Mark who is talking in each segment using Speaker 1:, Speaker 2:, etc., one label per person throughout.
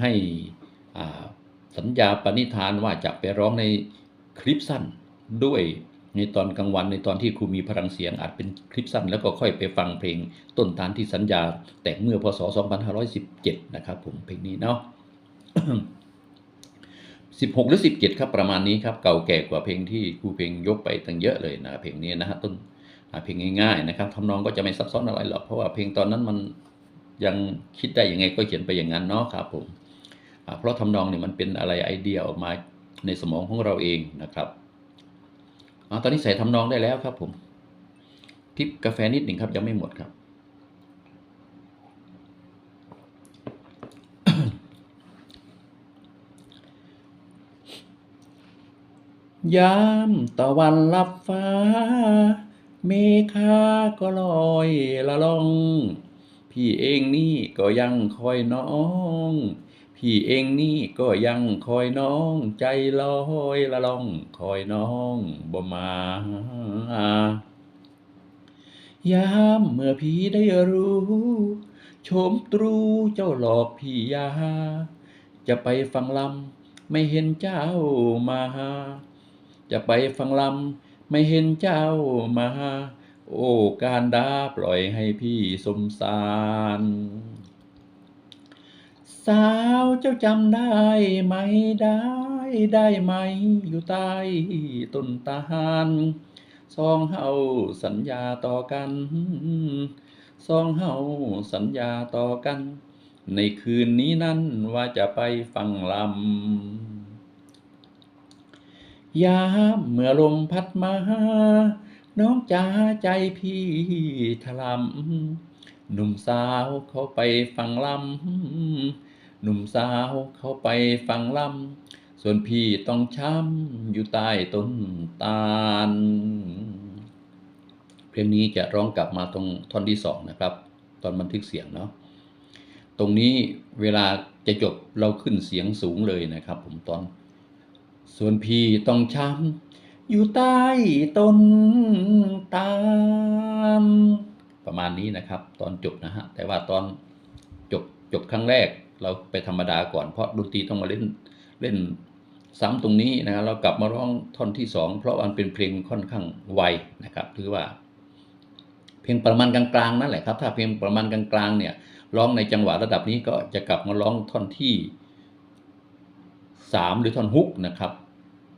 Speaker 1: ให้สัญญาปณิธานว่าจะไปร้องในคลิปสั้นด้วยในตอนกลางวันในตอนที่ครูมีพลังเสียงอาจเป็นคลิปสั้น แล้วก็ค่อยไปฟังเพลงต้นตาลที่สัญญา แต่งเมื่อพศ 2517 นะครับผมเพลงนี้เนาะ16 หรือ 17 ครับประมาณนี้ครับเก่าแก่กว่าเพลงที่ครูเพลงยกไปตั้งเยอะเลยนะเพลงนี้นะฮะต้นเพลงง่ายๆนะครับทำนองก็จะไม่ซับซ้อนอะไรหรอกเพราะว่าเพลงตอนนั้นมัน ยังคิดได้ยังไงก็เขียนไปอย่างนั้นเนาะครับผมเพราะทำนองเนี่ยมันเป็นอะไรไอเดียออกมาในสมองของเราเองนะครับอตอนนี้ใส่ทำนองได้แล้วครับผมทิปกาแฟนิดหนึ่งครับยังไม่หมดครับ ยามตะวันลับฟ้า เมฆาก็ลอยละล่อง พี่เองนี่ก็ยังคอยน้อง พี่เองนี่ก็ยังคอยน้อง ใจลอยละล่องคอยน้องบ่มายามเมื่อพี่ได้รู้โฉมตรูเจ้าหลอกพี่ยา จะไปฟังลำไม่เห็นเจ้ามา จะไปฟังลำไม่เห็นเจ้ามา โอ้การดาปล่อยให้พี่สมสาร สาวเจ้าจำได้ไหมได้ได้ไหม อยู่ใต้ต้นตาลสองเฮาสัญญาต่อกันสองเฮาสัญญาต่อกัน ในคืนนี้นั้นว่าจะไปฟังลำยามเมื่อลมพัดมา น้องจ๋าใจพี่ถลำหนุ่มสาวเขาไปฟังลำหนุ่มสาวเขาไปฟังลำส่วนพี่ต้องช้ำอยู่ใต้ต้นตาล เพลงนี้จะร้องกลับมาตรงท่อนที่สองนะครับ ตอนบันทึกเสียงเนาะตรงนี้เวลาจะจบเราขึ้นเสียงสูงเลยนะครับ ผมตอน ส่วนพี่ต้องช้ำ อยู่ใต้ต้นตาลประมาณนี้นะครับ ตอนจบนะฮะ แต่ว่าตอนจบจบครั้งแรก เราไปธรรมดาก่อนเพราะดนตรีต้องมาเล่นเล่นซ้ำตรงนี้นะครับเรากลับมาร้องท่อนที่สองเพราะมันเป็นเพลงค่อนข้างไวนะครับถือว่า เพลงประมาณกลางๆนั่นแหละครับ ถ้าเพลงประมาณกลางๆเนี่ยร้องในจังหวะระดับนี้ก็จะกลับมาร้องท่อนที่สามหรือท่อนฮุกนะครับ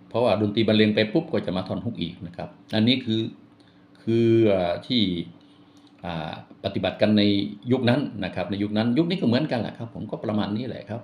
Speaker 1: เพราะว่าดนตรีบรรเลงไปปุ๊บก็จะมาท่อนฮุกอีกนะครับ อันนี้คือคือที่ปฏิบัติกันในยุคนั้นนะครับในยุคนั้นยุคนี้ก็เหมือนกันแหละครับ ผมก็ประมาณนี้แหละครับ